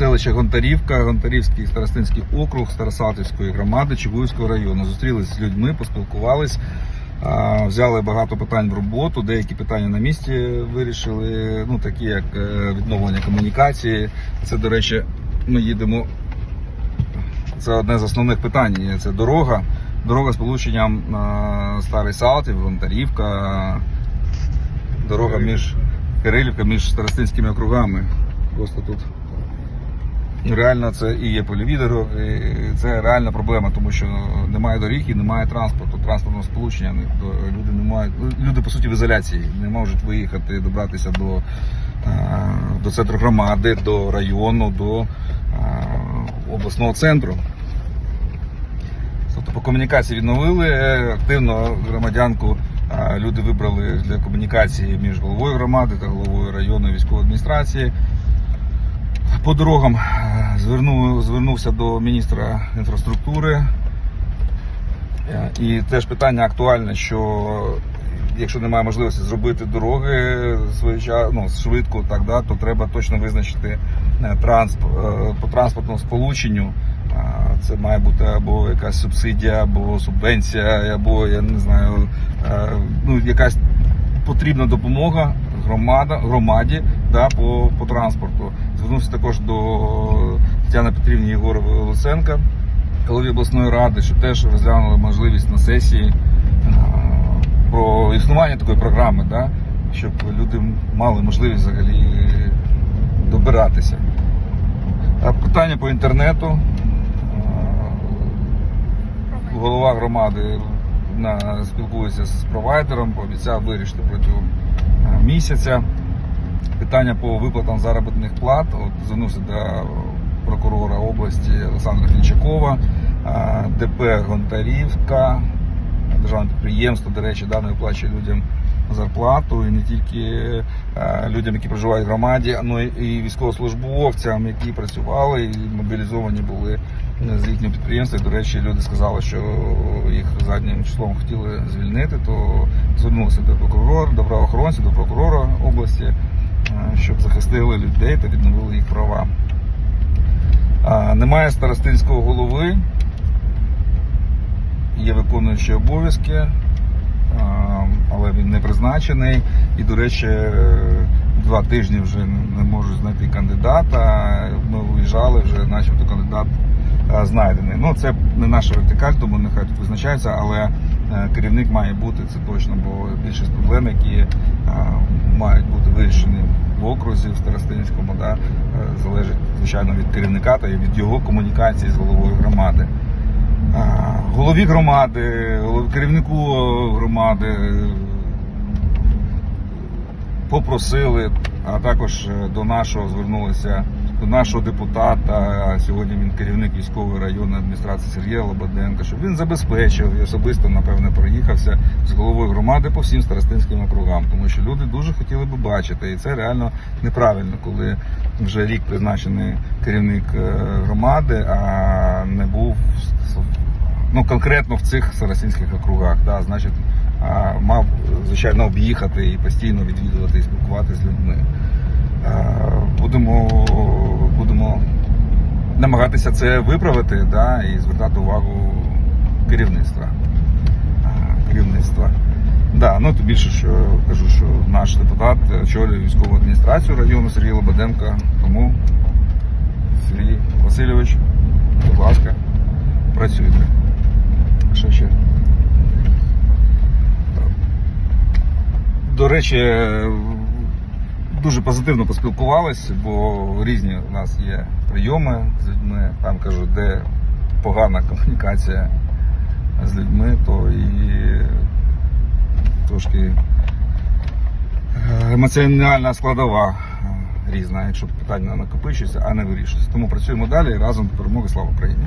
селище Гонтарівка, Гонтарівський старостинський округ Старосалтівської громади Чугуївського району. Зустрілися з людьми, поспілкувались, взяли багато питань в роботу, деякі питання на місці вирішили, ну такі як е, відновлення комунікації. Це, до речі, ми їдемо. Це одне з основних питань. Це дорога. Дорога з полученням Старий Салтів, Гонтарівка, дорога між Кирилівка між старостинськими округами. Просто тут реально це і є польові Це реальна проблема, тому що немає доріг і немає транспорту, транспортного сполучення. Люди не мають люди по суті в ізоляції, не можуть виїхати, добратися до, до центру громади, до району, до обласного центру. Тобто по комунікації відновили е, активно громадянку. Люди вибрали для комунікації між головою громади та головою районної військової адміністрації. По дорогам звернув, звернувся до міністра інфраструктури. Е, І теж питання актуальне, що якщо немає можливості зробити дороги ну, швидко, так, да, то треба точно визначити е, трансп, е, по транспортному сполученню. Це має бути або якась субсидія, або субвенція, або я не знаю, ну, якась потрібна допомога громада, громаді да, по, по транспорту. Звернувся також до Тетяни Петрівни Єгорової Луценка, голові обласної ради, щоб теж розглянули можливість на сесії е, про існування такої програми, да, щоб люди мали можливість взагалі добиратися. А питання по інтернету. Е, Голова громади спілкується з провайдером, пообіцяв вирішити протягом е, місяця. Питання по виплатам заробітних плат. От звернувся до прокурора області Олександра Фінчакова, ДП Гонтарівка, державне підприємство, до речі, да, не виплачує людям зарплату і не тільки людям, які проживають в громаді, але і військовослужбовцям, які працювали і мобілізовані були з їхнього підприємства. До речі, люди сказали, що їх заднім числом хотіли звільнити, то звернулися до прокурора, до правоохоронців, до прокурора області, щоб захистили людей та відновили їх права. Немає старостинського голови, є виконуючі обов'язки, але він не призначений. І, до речі, е, два тижні вже не можуть знайти кандидата. Ми виїжджали вже, начебто кандидат е, знайдений. Ну, це не наша вертикаль, тому нехай визначається, але е, керівник має бути, це точно, бо більшість проблем, які е, мають бути вирішені в окрузі, в Старостинському, да, е, залежить, звичайно, від керівника та від його комунікації з головою громади. Голові громади, керівнику громади е, попросили, а також е, до нашого звернулися нашого депутата. Сьогодні він керівник військової районної адміністрації Сергія Лободенка, щоб він забезпечив і особисто, напевне, проїхався з головою громади по всім старостинським округам, тому що люди дуже хотіли би бачити, і це реально неправильно, коли вже рік призначений керівник е, громади, а не був ну конкретно в цих старостинських округах. Да, значить, мав звичайно об'їхати і постійно відвідувати і спілкуватися з людьми. Намагатися це виправити да, і звертати увагу керівництва. Керівництва. Да, ну тим більше, що кажу, що наш депутат очолює військову адміністрацію району Сергій Лободенко. Тому Сергій Васильович, будь ласка, працюйте. Що ще? До речі, дуже позитивно поспілкувалися, бо різні у нас є прийоми з людьми. Там кажу, де погана комунікація з людьми, то і трошки е, емоціональна складова е, різна, якщо питання накопичується, а не вирішується. Тому працюємо далі разом до перемоги. Слава Україні!